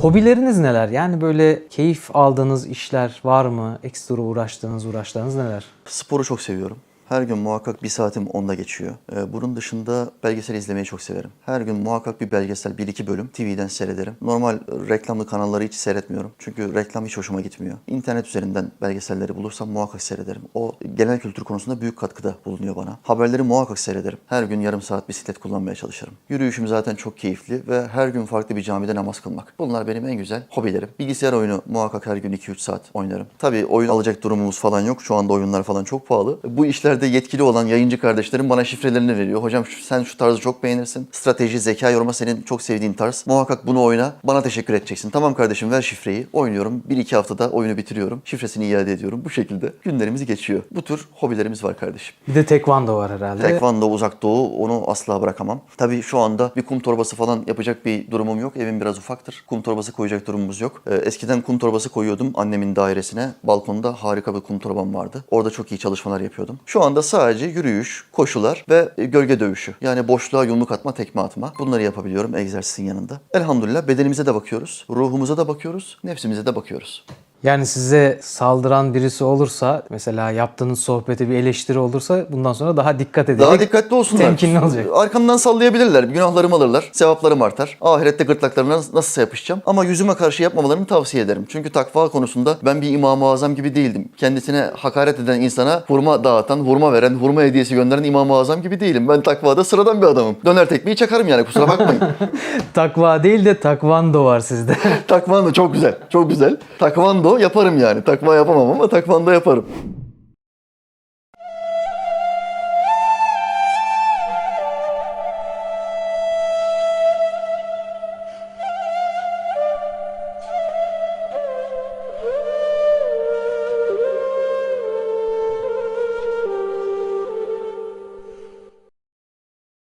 Hobileriniz neler? Yani böyle keyif aldığınız işler var mı? Ekstra uğraştığınız uğraşlarınız neler? Sporu çok seviyorum. Her gün muhakkak bir saatim onda geçiyor. Ee, bunun dışında belgesel izlemeyi çok severim. Her gün muhakkak bir belgesel, bir iki bölüm TV'den seyrederim. Normal reklamlı kanalları hiç seyretmiyorum. Çünkü reklam hiç hoşuma gitmiyor. İnternet üzerinden belgeselleri bulursam muhakkak seyrederim. O genel kültür konusunda büyük katkıda bulunuyor bana. Haberleri muhakkak seyrederim. Her gün yarım saat bisiklet kullanmaya çalışırım. Yürüyüşüm zaten çok keyifli ve her gün farklı bir camide namaz kılmak. Bunlar benim en güzel hobilerim. Bilgisayar oyunu muhakkak her gün 2-3 saat oynarım. Tabii oyun alacak durumumuz falan yok. Şu anda oyunlar falan çok pahalı. Bu işlerde yetkili olan yayıncı kardeşlerim bana şifrelerini veriyor. Hocam sen şu tarzı çok beğenirsin. Strateji, zeka yoruma senin çok sevdiğin tarz. Muhakkak bunu oyna. Bana teşekkür edeceksin. Tamam kardeşim ver şifreyi. Oynuyorum. 1-2 haftada oyunu bitiriyorum. Şifresini iade ediyorum. Bu şekilde günlerimiz geçiyor. Bu tür hobilerimiz var kardeşim. Bir de tekvando var herhalde. Tekvando, uzak doğu onu asla bırakamam. Tabii şu anda bir kum torbası falan yapacak bir durumum yok. Evim biraz ufaktır. Kum torbası koyacak durumumuz yok. Ee, eskiden kum torbası koyuyordum annemin dairesine. Balkonda harika bir kum torbam vardı. Orada çok iyi çalışmalar yapıyordum. Şu anda sadece yürüyüş, koşular ve e, gölge dövüşü. Yani boşluğa yumruk atma, tekme atma. Bunları yapabiliyorum egzersizin yanında. Elhamdülillah bedenimize de bakıyoruz. Ruhumuza da bakıyoruz. Nefsimize de bakıyoruz. Yani size saldıran birisi olursa, mesela yaptığınız sohbete bir eleştiri olursa bundan sonra daha dikkat edecek. Daha dikkatli olsunlar. Temkinli olacak. Arkamdan sallayabilirler. Günahlarımı alırlar. Sevaplarım artar. Ahirette gırtlaklarına nasıl yapışacağım? Ama yüzüme karşı yapmamalarını tavsiye ederim. Çünkü takva konusunda ben bir İmam-ı Azam gibi değildim. Kendisine hakaret eden insana hurma dağıtan, hurma veren, hurma hediyesi gönderen İmam-ı Azam gibi değilim. Ben takvada sıradan bir adamım. Döner tekmeyi çakarım yani kusura bakmayın. Takva değil de takvando var sizde. takvando çok güzel. Çok güzel. Takvando yaparım yani. Takva yapamam ama takvando yaparım.